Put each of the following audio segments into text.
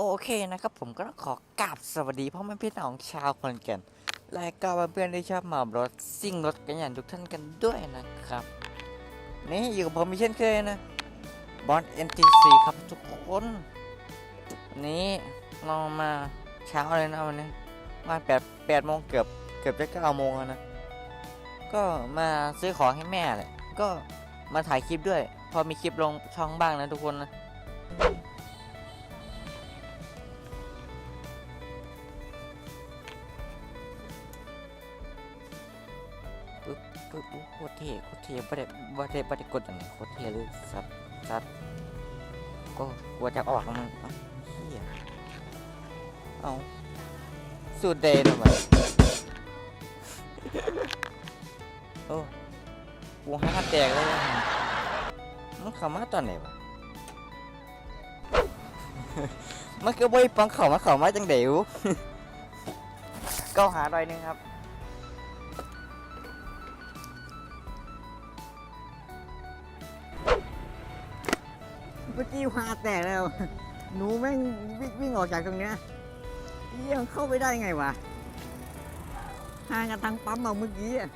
โอเคนะครับผมก็ต้องขอกราบสวัสดีพ่อแม่พี่น้องชาวคนแก่นและก็เพื่อนๆที่ชอบมารถซิ่งรถกันอย่างทุกท่านกันด้วยนะครับ นี่อยู่กับผมมีเช่นเคยนะบอส NTC ครับทุกคนนนี้เรามาเช้าเลยนะวันนี้มาแปดแปดโมงเกือบเกือบจะเก้าโมงแล้วนะ ก็มาซื้อของให้แม่แหละก็มาถ่ายคลิปด้วย พอมีคลิปลงช่องบ้างนะทุกคนนะ คตรเท่โคตรเท่บ่ได้บ่ได้บ่ได้กดอย่างนี้โคตรเท่เลยซัดซัดก็กลัวจะออกแล้วมันเอ้าเฮียเอาสูดเดย์ทำไมโอ้กูห้าแตกเลยมันเข้ามาตอนไหนวะมันก็บ่ยปังเข้ามาเข้ามาจังเดี๋ยวก็หาดอยหนึงครับ มื่อกี้พาแตกแล้ว หนูแม่งวิ่งวิ่งออกจากตรงเนี้ยยี่ยงเข้าไปได้ไงวะห่างกันทางปั๊มเอาเมื่อกี้อะ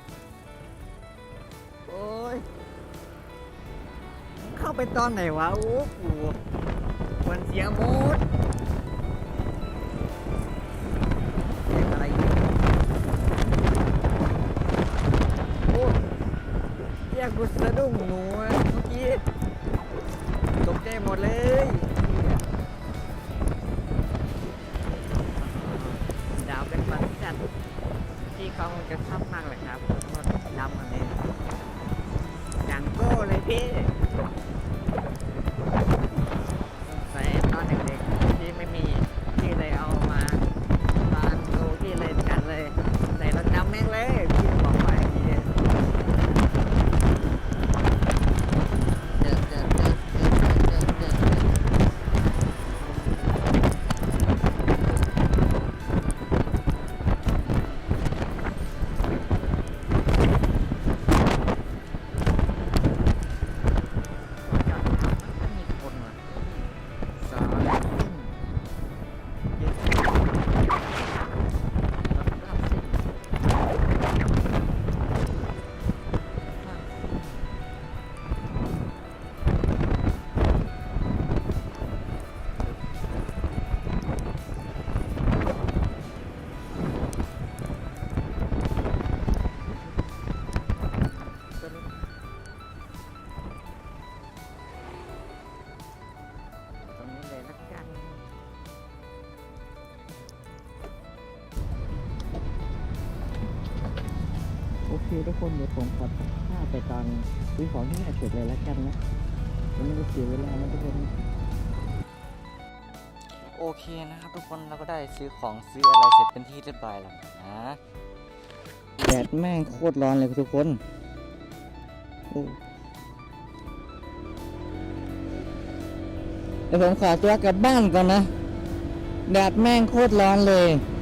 โอ้ย เข้าไปตอนไหนวะ โอ้โหมันเสียหมดเสียงอะไรโอ้ยเยี่ยกูสะดุ้งหนูเมื่อกี้ เจ๊หมดเลยดาวเป็นบันจัดที่เขาจะชอบมากเลยครับรถดำอันนี้อย่างโก้เลยพี่ โอเคทุกคนเดี๋ยวผมขอตัดภาพไปตอนซื้อของที่แม่เสร็จเลยละกันนะจะไม่ได้เสียเวลานะทุกคนโอเคนะครับทุกคนเราก็ได้ซื้อของซื้ออะไรเสร็จเป็นที่เรียบร้อยแล้วนะแดดแม่งโคตรร้อนเลยทุกคนโอ้เดี๋ยวผมขอตัวกลับบ้านก่อนนะแดดแม่งโคตรร้อนเลยฝ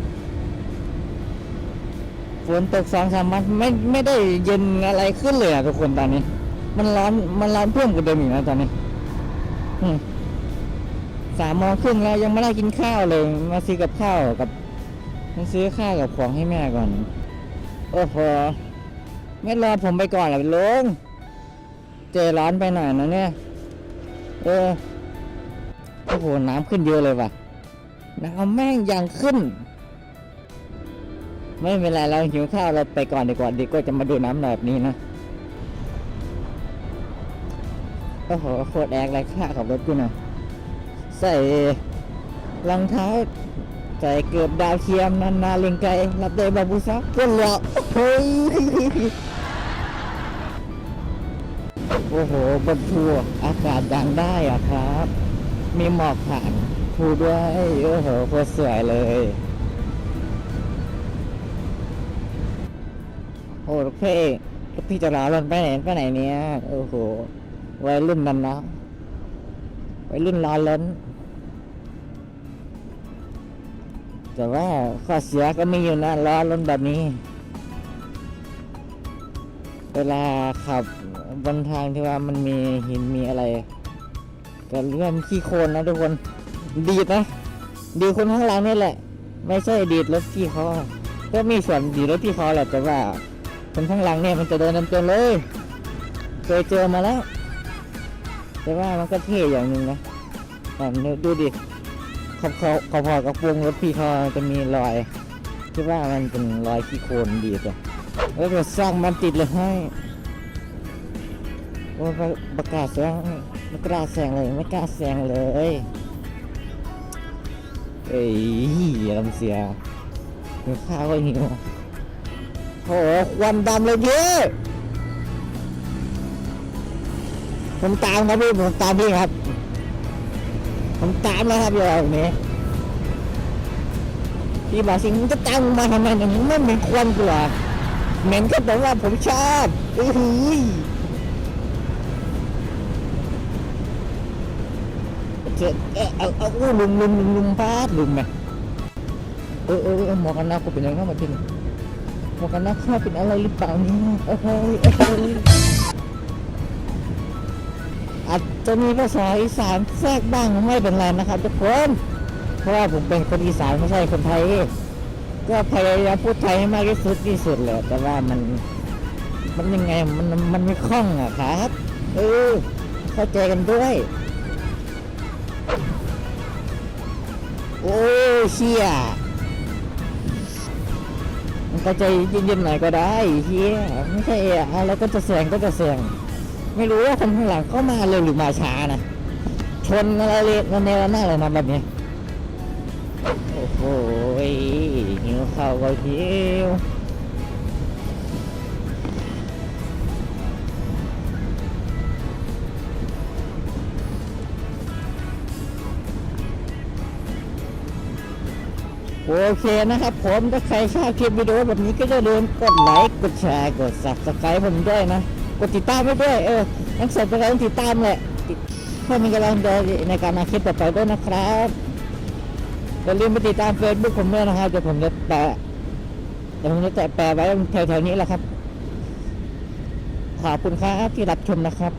นตกสองสามวันไม่ไม่ได้เย็นอะไรขึ้นเลยอะทุกคนตอนนี้ มันร้อนมันร้อนเพิ่มกว่าเดิมอีกนะตอนนี้สามโมงครึ่งแล้วยังไม่ได้กินข้าวเลย มาซื้อกับข้าวกับมาซื้อข้าวกับของให้แม่ก่อน โอ้โหไม่รอผมไปก่อนเหรอลุงเจร้อนไปหน่อยนะเนี่ย เออโอ้โหน้ำขึ้นเยอะเลยว่ะน้ำแม่งยังขึ้น ไม่เป็นไรเราหิวข้าวเราไปก่อนดีกว่าดีกว่าจะมาดูน้ำแบบนี้นะโอ้โหโคตรแอกเลยค่าขับรถกูนะใส่รองเท้าใส่เกือบดาวเทียมนานาเลงไกลรับได้บาบูซักก็เหลาะเฮ้ยโอ้โหบนทัวร์อากาศดังได้อะครับ มีหมอกผ่านภูด้วย โอ้โหโคตรสวยเลย โอ้ลูกพี่ลูกพี่จะรอรถไปไหนไปไหนเนี่ยโอ้โหวัยรุ่นนั่นนะวัยรุ่นรอล้น แต่ว่าข้อเสียก็มีอยู่นะล้อรถแบบนี้ เวลาขับบนทางที่ว่ามันมีหินมีอะไรก็เลื่อนขี้โคลนนะทุกคนดีดนะดีคนข้างหลังนี่แหละ ไม่ใช่ดีดรถพี่เขาก็มีส่วนดีดรถพี่เขาแหละแต่ว่า คนข้างหลังเนี่ยมันจะโดนเต็มๆเลย เคยเจอมาแล้ว แต่ว่ามันก็เท่อย่างหนึ่งนะอ่าดูดิขอบขอบขอบกับวงรถพี่เขาจะมีรอยคิดว่ามันเป็นรอยขี้โคลนดีจ้ะแล้วก็สร้างมันติดเลยให้โอ้ประกาศแซงไม่กล้าแซงเลยไม่กล้าแซงเลยเอ้ยลำเสียข้าวก็หิว โอ้โหควันดำเลยเยอะผมตามครับพี่ผมตามพี่ครับ ผมตามแล้วครับอยู่แบบนี้พี่บอกสิมึงจะตามมาทำไมเนี่ยมึงไม่เหม็นควันกูเหรอเหม็นก็แต่ว่าผมชอบอื้อหือเจ๊เอะเอเอาเอาลุมลุมลุมลุมพาดลุมไหมเออเออเออหมวกกันน็อกกูเป็นยังไงมาที่นี่ มวกกันน็อกข้าเป็นอะไรหรือเปล่านี่ยเอ้ยเอ้ยเอ้ยอาจจะมีภาษาอีสานแทรกบ้างไม่เป็นไรนะครับทุกคนเพราะว่าผมเป็นคนอีสานไม่ใช่คนไทย ก็พยายามพูดไทยให้มากที่สุดที่สุดแหละแต่ว่ามัน มันยังไงมันมันไม่คล่องอะครับเออเข้าใจกันด้วย โอ้เชี่ย มันก็ใจเย็นๆหน่อยก็ได้เฮียไม่ใช่อะอะไรก็จะแซงก็จะแซงไม่รู้ว่าคนข้างหลังเขามาเร็วหรือมาช้านะชนอะไรเละในระนาดเลยนะแบบนี้ โอ้โหหิวข้าวก็หิว โอเคนะครับผมถ้าใครชอบคลิปวิดีโอแบบนี้ก็จะลืมกดไลค์กดแชร์กด subscribe ผมด้วยนะ กดติดตามไว้ด้วยเออทั้งสองไปแล้วติดตามแหละติดเพื่อมีกำลังใจในการมาคลิปต่อไปด้วยนะครับอย่าลืมไปติดตามเฟซบุ๊กผมด้วยนะครับเดี๋ยวผมจะแปะเดี๋ยวผมจะแปะไว้แถวๆนี้แหละครับ ขอบคุณครับที่รับชมนะครับ